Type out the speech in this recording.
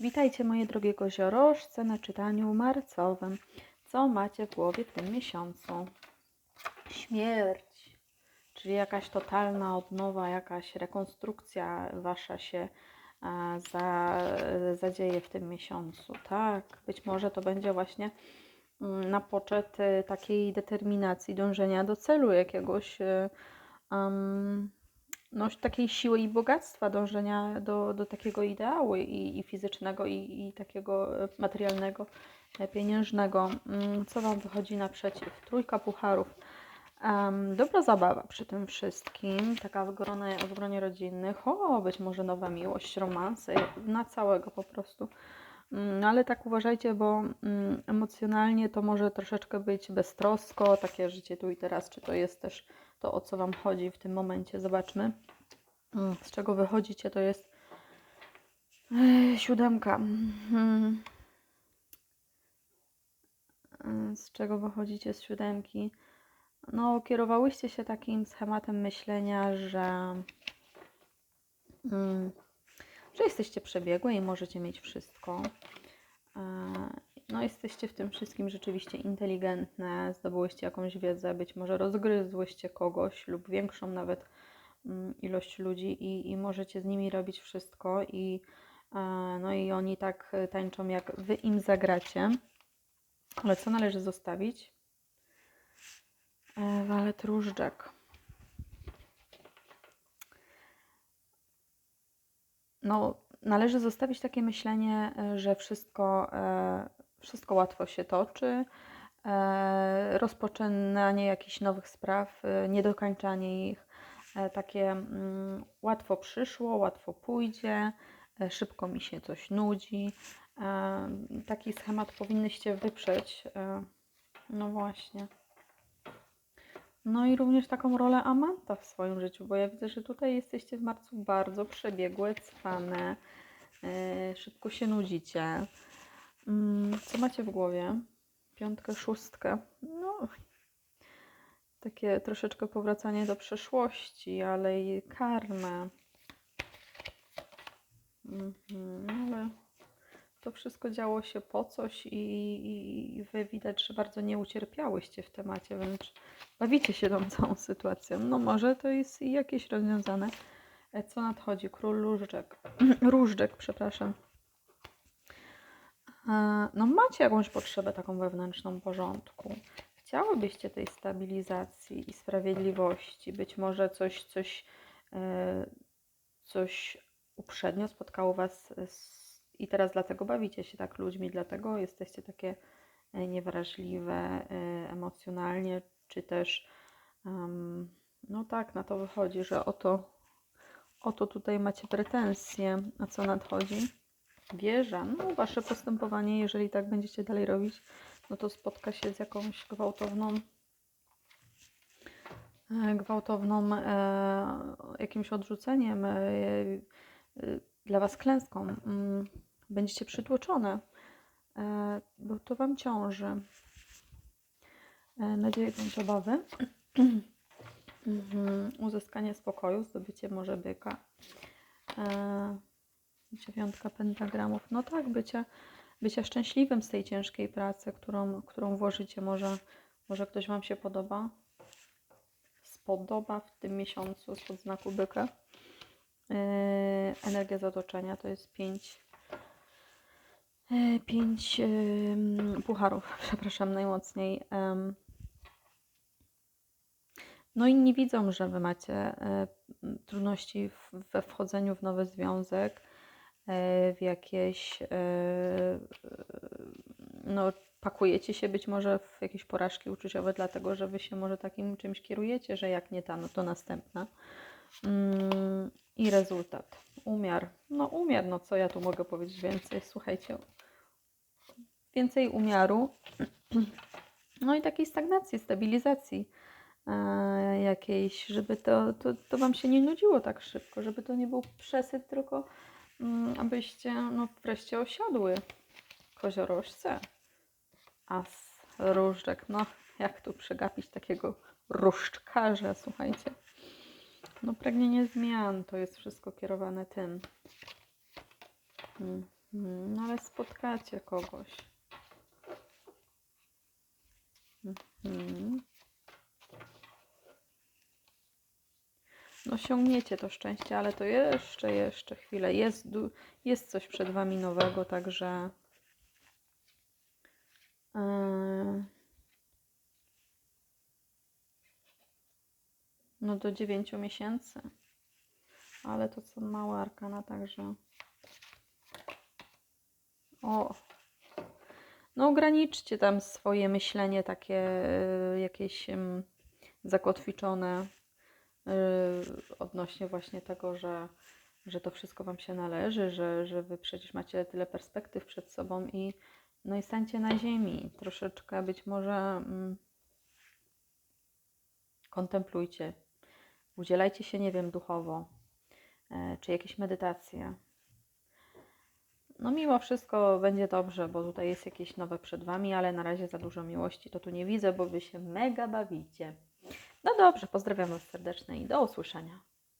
Witajcie moje drogie koziorożce na czytaniu marcowym. Co macie w głowie w tym miesiącu? Śmierć, czyli jakaś totalna odnowa, jakaś rekonstrukcja wasza się e, za, zadzieje w tym miesiącu. Tak, być może to będzie właśnie mm, na poczet e, takiej determinacji, dążenia do celu jakiegoś. e, no, takiej siły i bogactwa, dążenia do, do takiego ideału i, i fizycznego, i, i takiego e, materialnego, e, pieniężnego. Mm, Co Wam wychodzi naprzeciw? Trójka pucharów. Em, dobra zabawa przy tym wszystkim, taka w gronie, w gronie rodzinnych. O, być może nowa miłość, romanse, na całego po prostu. Mm, Ale tak uważajcie, bo mm, emocjonalnie to może troszeczkę być beztrosko, takie życie tu i teraz, czy to jest też to, o co Wam chodzi w tym momencie. Zobaczmy, Mm, z czego wychodzicie. To jest e, siódemka. Mhm. E, Z czego wychodzicie z siódemki? No, kierowałyście się takim schematem myślenia, że, mm, że jesteście przebiegłe i możecie mieć wszystko. No, jesteście w tym wszystkim rzeczywiście inteligentne, zdobyłyście jakąś wiedzę, być może rozgryzłyście kogoś lub większą nawet mm, ilość ludzi i, i możecie z nimi robić wszystko i e, no i oni tak tańczą jak wy im zagracie. Ale co należy zostawić? E, Walet różdżek. No, należy zostawić takie myślenie, e, że wszystko, wszystko łatwo się toczy, e, rozpoczynanie jakichś nowych spraw, e, niedokańczanie ich, e, takie mm, łatwo przyszło, łatwo pójdzie, szybko mi się coś nudzi. Taki schemat powinnyście wyprzeć. No właśnie. No i również taką rolę amanta w swoim życiu, bo ja widzę, że tutaj jesteście w marcu bardzo przebiegłe, cwane, szybko się nudzicie. Mm, Co macie w głowie? Piątkę, szóstkę. No, takie troszeczkę powracanie do przeszłości, ale i karmę. Mhm, ale to wszystko działo się po coś i, i, i wy widać, że bardzo nie ucierpiałyście w temacie, wręcz bawicie się tą całą sytuacją. No może to jest jakieś rozwiązane. E, Co nadchodzi? Król różdżek. różdżek, przepraszam. E, No macie jakąś potrzebę taką wewnętrzną porządku. Chciałybyście tej stabilizacji i sprawiedliwości. Być może coś, coś, e, coś uprzednio spotkało Was i teraz dlatego bawicie się tak ludźmi, dlatego jesteście takie e, niewrażliwe emocjonalnie, czy też no tak, na to wychodzi, że oto, oto tutaj macie pretensje, a co nadchodzi? Wieża, no wasze postępowanie, jeżeli tak będziecie dalej robić, no to spotka się z jakąś gwałtowną e, gwałtowną e, jakimś odrzuceniem, e, e, dla Was klęską. Mm, Będziecie przytłoczone, e, bo to Wam ciąży. E, Nadzieję bądź obawy. Mhm, Uzyskanie spokoju, zdobycie może byka. E, Dziewiątka pentagramów. No tak, bycie, bycie szczęśliwym z tej ciężkiej pracy, którą, którą włożycie. Może, może ktoś Wam się podoba. Spodoba w tym miesiącu spod znaku byka. Yy, energia z otoczenia to jest 5 pięć ym, pucharów, przepraszam, najmocniej. Ym. No inni widzą, że wy macie y, trudności w, we wchodzeniu w nowy związek, w jakieś, y, no pakujecie się być może w jakieś porażki uczuciowe, dlatego że wy się może takim czymś kierujecie, że jak nie ta, no to następna. Mm, I rezultat. Umiar. No umiar, no co ja tu mogę powiedzieć więcej? Słuchajcie, więcej umiaru, no i takiej stagnacji, stabilizacji e, jakiejś, żeby to, to, to Wam się nie nudziło tak szybko, żeby to nie był przesyt, tylko abyście no, wreszcie osiadły koziorożce. As różdżek, no jak tu przegapić takiego różdżkarza, słuchajcie. No pragnienie zmian, to jest wszystko kierowane tym. Mm, No ale spotkacie kogoś. Mhm. Osiągniecie to szczęście, ale to jeszcze, jeszcze chwilę. Jest, jest coś przed Wami nowego, także yy, no do 9 miesięcy. Ale to co mała arkana, także o, no ograniczcie tam swoje myślenie takie y, jakieś zakotwiczone odnośnie właśnie tego, że, że to wszystko Wam się należy, że, że Wy przecież macie tyle perspektyw przed sobą i no i stańcie na ziemi. Troszeczkę być może mm, kontemplujcie. Udzielajcie się, nie wiem, duchowo, e, czy jakieś medytacje. No mimo wszystko będzie dobrze, bo tutaj jest jakieś nowe przed Wami, ale na razie za dużo miłości to tu nie widzę, bo Wy się mega bawicie. No dobrze, pozdrawiam Was serdecznie i do usłyszenia.